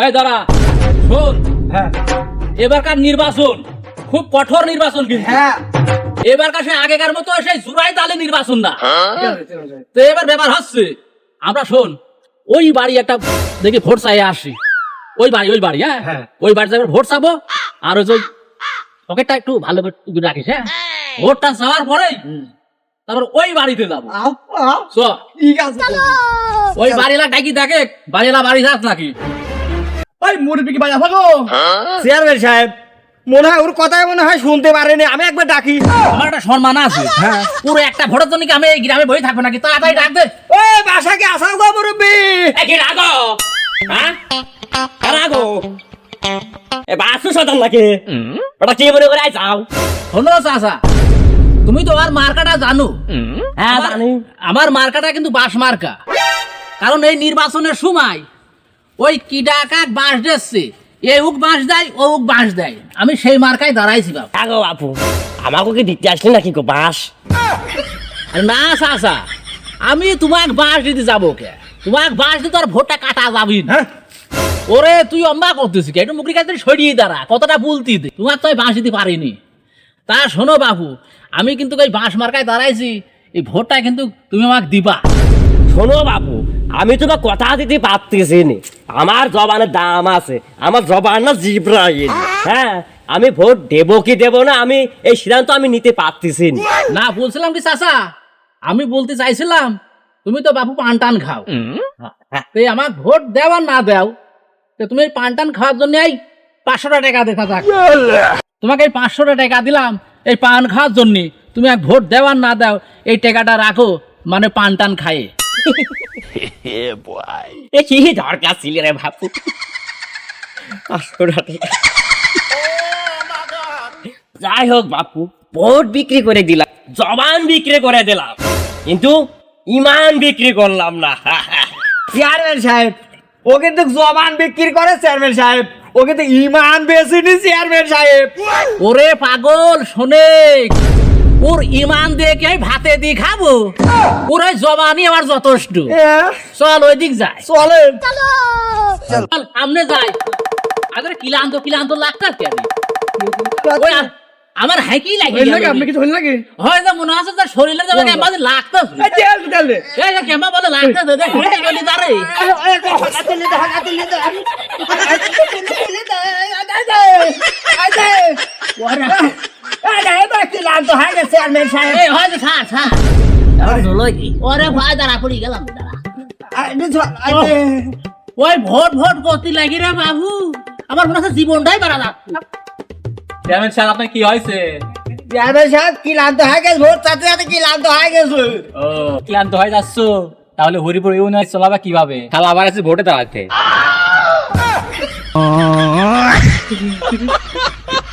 এই দাঁড়া শোন। হ্যাঁ। এবারকার নির্বাচন খুব কঠোর নির্বাচন কিন্তু। হ্যাঁ। এবারকার সে আগেকার মতো সেই জুরাই তালে নির্বাচন না। আছে। তো এবার ব্যাপার হচ্ছে আমরা শোন ওই বাড়ি একটা দেখি ভোট চাই আসি। ওই বাড়ি ওই বাড়ি হ্যাঁ? হ্যাঁ। ওই বাড়িতে একবার ভোট চাবো আর ওই যে পকেটটা একটু ভালো করে রাখিস হ্যাঁ? ভোটটা চাওয়ার পরেই তারপর ওই বাড়িতে যাব। ঠিক আছে। ওই বাড়িলা ডাকি দেখে বাড়িলা বাড়ি যাস নাকি? ওই মুরব্বি কি বাজা থাকো চেয়ারম্যান সাহেব মনে হয় ওর কথাই মনে হয় শুনতে পারেনি আমি একবার ডাকি। আমার একটা সম্মান আছে। হ্যাঁ। পুরো একটা ভোটের জন্য কি আমি এই গ্রামে বই থাকব নাকি? তাড়াতাড়ি ডাক দে। ওই বাসাকে আসাও গো মুরব্বি? কি রাগো? হ্যাঁ? রাগো? এ বাসু সদান নাকি? ওটা কি মনে করে যাও? শোনো চাচা তুমি তো আর মার্কাটা জানো। হ্যাঁ জানি। আমার মার্কাটা কিন্তু বাস মার্কা। কারণ এই নির্বাচনের সময় ওই কিডা কাক বাঁশ দিচ্ছে। এ উক বাঁশ দেয় ও উক বাস দেয়। আমি সেই মার্কায় দাঁড়াইছি বাবা রাগো বাপু আমাকে কি দিতে আসলি নাকি গো বাঁশ? আরে না চাচা। আমি তোমাক বাঁশ দিতে যাব কে? তোমাক বাঁশ দিতে আর ভোটটা কাটা যাবি না। হ্যাঁ? ওরে তুই অম্বা করতেছিস কে? একটু মুখরি কাছে সরিয়ে দাঁড়া কতটা বলতি দে। তোমার তো আমি বাঁশ দিতে পারিনি। তা শোনো বাবু আমি কিন্তু ওই বাঁশ মার্কায় দাঁড়াইছি এই ভোটটা কিন্তু তুমি আমাকে দিবা। শোনো বাপু আমি তো কথা দিতে পারতেছি নি। আমার জবানের দাম আছে। আমার জবান না জিব্রাইল। হ্যাঁ আমি ভোট দেবো কি দেবো না আমি এই সিদ্ধান্ত আমি নিতে পারতেছি না। বলছিলাম কি চাচা? আমি বলতে চাইছিলাম তুমি তো বাপু পান টান খাও। হ্যাঁ। তো আমার ভোট দেও আর না দেও তো তুমি এই পান টান খাওয়ার জন্য এই পাঁচশোটা টাকা দেখা যাক তোমাকে এই পাঁচশোটা টাকা দিলাম এই পান খাওয়ার জন্য তুমি এক ভোট দেও আর না দাও এই টাকাটা রাখো মানে পান টান খায়ে এ কি দরকার ছিল রে বাপু যাই হোক বাপু ভোট বিক্রি করে দিলাম জবান বিক্রি করে দিলাম। কিন্তু ইমান বিক্রি করলাম না। চেয়ারম্যান সাহেব ও কিন্তু জবান বিক্রি করে চেয়ারম্যান সাহেব। ও কিন্তু ইমান বেশিনি চেয়ারম্যান সাহেব। ওরে পাগল শোনে। ওর ইমান কি আমি ভাতে দিয়ে খাব ওর ওই জবানি আমার যথেষ্ট হ্যাঁ, চল ওই দিক যায় চলেন চল সামনে যাই আগে কিলান্ত কিলান্ত ওই আ- আমার লাগে আপনি কিছু হইল নাকি হয় না মনে আছে তার শরীরে যাবে কেমন লাগতাস এই চলে যে কেমন বলে লাগতাস দেখ হেঁটে গেলি তারে এই হয় যে ছাড় ছাড় ওরে ভাই দাঁড়া পড়ি গেলাম দাঁড়া। ওই ভোট ভোট করতে লাগি রে বাবু। আমার মনে হচ্ছে জীবনটাই বাড়া চেয়ারম্যান আপনার কি হয়েছে? ক্লান্ত হয়ে গেছে? ভোট চাতে চাতে ক্লান্ত হয়ে গেছে? ও ক্লান্ত হয়ে যাচ্ছ? তাহলে হরিপুর ইউনিয়ন চলাবা কীভাবে? তাহলে আবার আছে ভোটে দাঁড়াতে।